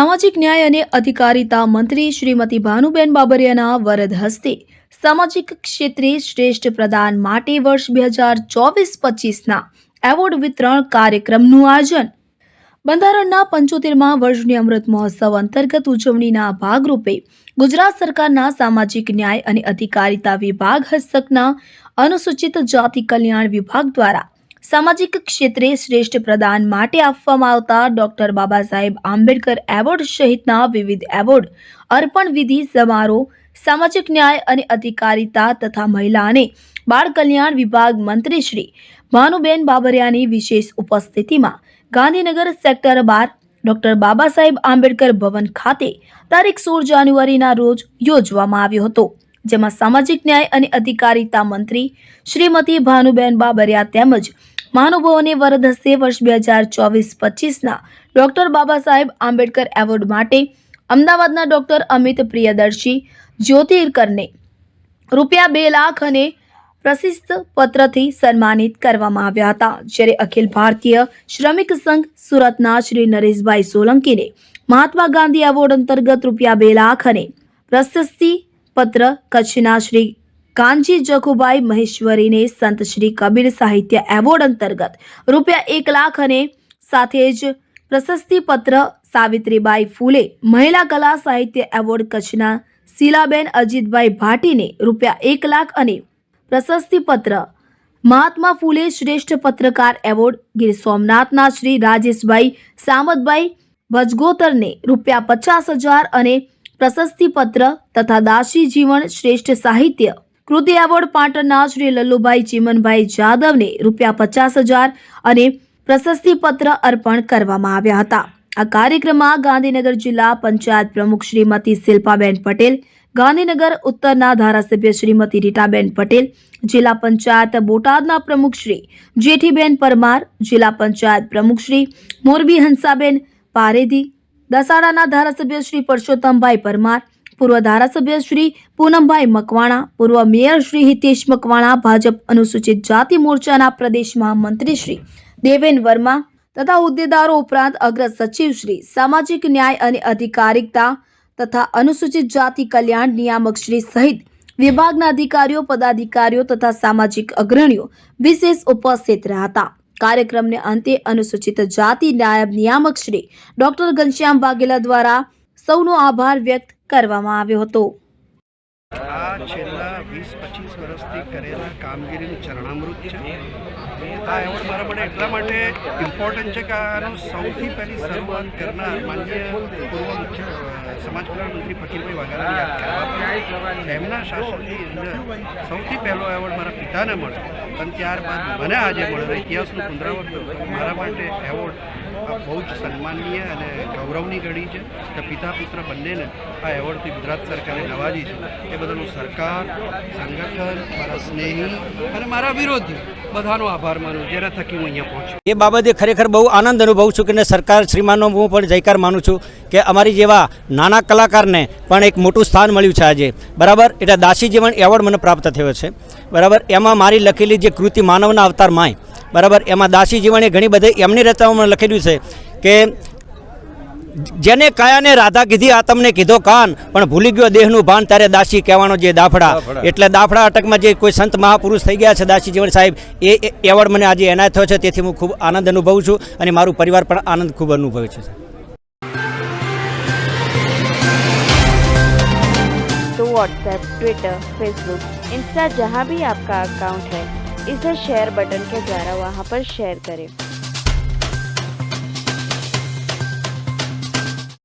સામાજિક ન્યાય અને અધિકારિતા મંત્રી શ્રીમતી ભાનુબેન બાબરિયાના વરદ હસ્તે સામાજિક ક્ષેત્રે શ્રેષ્ઠ પ્રદાન માટે વર્ષ બે હજાર ચોવીસ પચીસના એવોર્ડ વિતરણ કાર્યક્રમનું આયોજન. બંધારણના પંચોતેરમાં વર્ષની અમૃત મહોત્સવ અંતર્ગત ઉજવણીના ભાગરૂપે ગુજરાત સરકારના સામાજિક ન્યાય અને અધિકારિતા વિભાગ હસ્તકના અનુસૂચિત જાતિ કલ્યાણ વિભાગ દ્વારા સામાજિક ક્ષેત્રે શ્રેષ્ઠ પ્રદાન માટે આપવામાં આવતા ડોક્ટર બાબા સાહેબ આંબેડકર એવોર્ડ સહિતના વિવિધ એવોર્ડ અર્પણ વિધિ સમારોહ, સામાજિક ન્યાય અને અધિકારિતા તથા મહિલા અને બાળ કલ્યાણ વિભાગ મંત્રી શ્રી ભાનુબેન બાબરિયાની વિશેષ ઉપસ્થિતિમાં ગાંધીનગર સેક્ટર બાર ડોક્ટર બાબા સાહેબ આંબેડકર ભવન ખાતે તારીખ સોળ જાન્યુઆરીના રોજ યોજવામાં આવ્યો હતો. જેમાં સામાજિક ન્યાય અને અધિકારિતા મંત્રી શ્રીમતી ભાનુબેન બાબરિયા તેમજ મહાનુભાવોને વરદ હસ્તે વર્ષ બે હજાર ચોવીસ પચીસના ડૉક્ટર બાબા સાહેબ આંબેડકર એવોર્ડ માટે અમદાવાદના ડૉક્ટર અમિત પ્રિયદર્શી, જ્યોતિર્કરને રૂપિયા બે લાખ અને પ્રશિસ્ત પત્રથી સન્માનિત કરવામાં આવ્યા હતા, જ્યારે અખિલ ભારતીય શ્રમિક સંઘ સુરતના શ્રી નરેશભાઈ સોલંકીને મહાત્મા ગાંધી એવોર્ડ અંતર્ગત રૂપિયા બે લાખ અને પ્રશસ્તિ પત્ર કચ્છના શ્રી કાનજી જખુભાઈ મહેશ્વરીને સંત શ્રી કબીર સાહિત્ય એવોર્ડ અંતર્ગત રૂપિયા એક લાખ અને સાથે જ પ્રશસ્તિપત્ર સાવિત્રીબાઈ ફૂલે મહિલા કલા સાહિત્ય એવોર્ડ કચ્છના શીલાબેન અજીતભાઈ ભાટીને રૂપિયા એક લાખ અને પ્રશસ્તિ પત્ર મહાત્મા ફૂલે શ્રેષ્ઠ પત્રકાર એવોર્ડ ગીર સોમનાથના શ્રી રાજેશભાઈ સામતભાઈ ભજગોતરને રૂપિયા પચાસ હજાર અને પ્રશસ્તિ પત્ર તથા દાસી જીવન શ્રેષ્ઠ સાહિત્ય. કૃતિ એવોર્ડ પાટણના શ્રી લલ્લુભાઈ ચીમનભાઈ જાદવને રૂપિયા પચાસ હજાર અને પ્રશસ્તિ પત્ર અર્પણ કરવામાં આવ્યા હતા. આ કાર્યક્રમમાં ગાંધીનગર જિલ્લા પંચાયત પ્રમુખ શ્રીમતી શિલ્પાબેન પટેલ, ગાંધીનગર ઉત્તરના ધારાસભ્ય શ્રીમતી રીટાબેન પટેલ, જિલ્લા પંચાયત બોટાદના પ્રમુખ શ્રી જેઠીબેન પરમાર, જિલ્લા પંચાયત પ્રમુખ શ્રી મોરબી હંસાબેન પારેધી દસાડાના ધારાસભ્ય શ્રી પરસોત્તમભાઈ પરમાર, પૂર્વ ધારાસભ્ય શ્રી પૂનમભાઈ મકવાણા, પૂર્વ મેયર શ્રી હિતેશ મકવાણા, ભાજપ અનુસૂચિત જાતિ મોરચાના પ્રદેશ મહામંત્રી શ્રી દેવેન વર્મા તથા હોદ્દેદારો ઉપરાંત અગ્ર સચિવ શ્રી સામાજિક ન્યાય અને અધિકારિકતા તથા અનુસૂચિત જાતિ કલ્યાણ નિયામક શ્રી સહિત વિભાગના અધિકારીઓ, પદાધિકારીઓ તથા સામાજિક અગ્રણીઓ વિશેષ ઉપસ્થિત રહ્યા હતા. કાર્યક્રમને અંતે અનુસૂચિત જાતિ નાયબ નિયામક શ્રી ડોક્ટર ઘનશ્યામ વાઘેલા દ્વારા સૌનો આભાર વ્યક્ત કરવામાં આવ્યો હતો. આ છેલ્લા વીસ પચીસ વર્ષથી કરેલા કામગીરીનું ચરણામૃત છે. આ એવોર્ડ મારા માટે એટલા માટે ઇમ્પોર્ટન્ટ છે કે આનો સૌથી પહેલી શરૂઆત કરનાર માન્ય પૂર્વ મુખ્ય સમાજ કલ્યાણ મંત્રી ફકીરભાઈ વાઘાણી એમના શાસનની અંદર સૌથી પહેલો એવોર્ડ મારા પિતાને મળ્યો. અને ત્યારબાદ મને આજે મળ્યો. ઇતિહાસનું પુનરાવર્તન મારા માટે એવોર્ડ બહુ જ સન્માનનીય અને ગૌરવની ઘડી છે કે પિતા પુત્ર બંનેને આ એવોર્ડથી ગુજરાત સરકારે નવાજી છે. એ હું સરકાર, સંગઠન, મારા સ્નેહી અને મારા વિરોધી બધાનો આભાર માનું જેના થકી હું અહીંયા પહોંચ્યો. એ બાબતે ખરેખર બહુ આનંદ અનુભવું છું કે સરકાર શ્રીમાનનો હું પણ જયકાર માનું છું કે અમારી જેવા નાના કલાકારને પણ એક મોટું સ્થાન મળ્યું છે આજે. બરાબર? એટલે દાસી જીવન એવોર્ડ મને પ્રાપ્ત થયો છે. બરાબર? એમાં મારી લખેલી જે કૃતિ માનવના અવતાર માય. બરાબર? એમાં દાસી જીવને ઘણી બધી એમની રચનાઓમાં લખેલું છે કે જેને કાયાને રાધા કીધી આ તમને કીધો કાન પણ ભૂલી ગયો દેહનું ભાન ત્યારે દાસી કહેવાનો જે દાફડા એટલે દાફડા અટકમાં જે કોઈ સંત મહાપુરુષ થઈ ગયા છે દાસી જીવન સાહેબ એ એ એવોર્ડ મને આજે એનાયત થયો છે તેથી હું ખૂબ આનંદ અનુભવું છું અને મારું પરિવાર પણ આનંદ ખૂબ અનુભવે છે तो व्हाट्सएप ट्विटर फेसबुक इंस्टा जहाँ भी आपका अकाउंट है इसे शेयर बटन के द्वारा वहाँ पर शेयर करें